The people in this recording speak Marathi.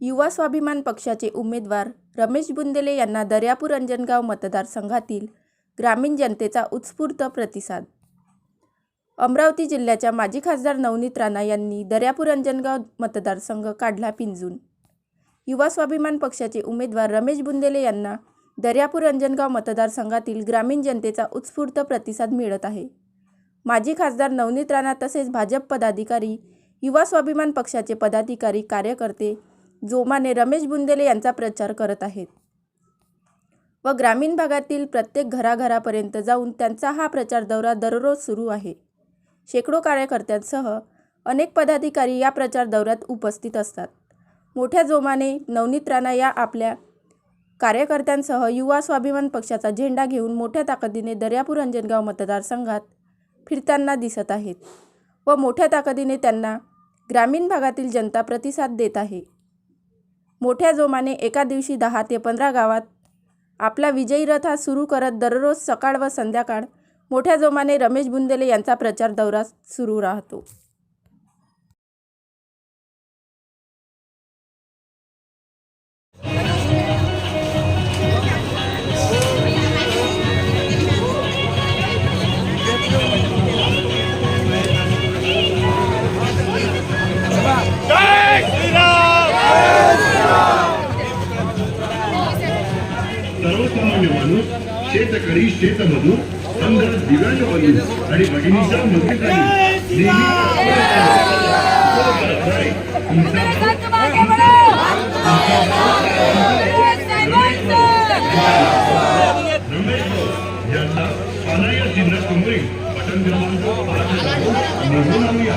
युवा स्वाभिमान पक्षाचे उमेदवार रमेश बुंदेले यांना दर्यापूर अंजनगाव मतदारसंघातील ग्रामीण जनतेचा उत्स्फूर्त प्रतिसाद. अमरावती जिल्ह्याच्या माजी खासदार नवनीत राणा यांनी दर्यापूर अंजनगाव मतदारसंघ काढला पिंजून. युवा स्वाभिमान पक्षाचे उमेदवार रमेश बुंदेले यांना दर्यापूर अंजनगाव मतदारसंघातील ग्रामीण जनतेचा उत्स्फूर्त प्रतिसाद मिळत आहे. माजी खासदार नवनीत राणा तसेच भाजप पदाधिकारी युवा स्वाभिमान पक्षाचे पदाधिकारी कार्यकर्ते जोमाने रमेश बुंदेले यांचा प्रचार करत आहेत. व ग्रामीण भागातील प्रत्येक घराघरापर्यंत जाऊन त्यांचा हा प्रचार दौरा दररोज सुरू आहे. शेकडो कार्यकर्त्यांसह अनेक पदाधिकारी या प्रचार दौऱ्यात उपस्थित असतात. मोठ्या जोमाने नवनीत राणा या आपल्या कार्यकर्त्यांसह युवा स्वाभिमान पक्षाचा झेंडा घेऊन मोठ्या ताकदीने दर्यापूर अंजनगाव मतदारसंघात फिरताना दिसत आहेत. व मोठ्या ताकदीने त्यांना ग्रामीण भागातील जनता प्रतिसाद देत आहे. मोठ्या जोमाने एका दिवशी दहा ते पंधरा गावात आपला विजयी रथ हा सुरू करत दररोज सकाळ व संध्याकाळ मोठ्या जोमाने रमेश बुंदेले यांचा प्रचार दौरा सुरू राहतो. सर्वसामान्य माणूस शेतकरी शेतमजूर अंधार दिव्यांग माणूस आणि भगिनीच्या मंत्रितांनी यांना पानाया बटन क्रमांक निवडून आणूया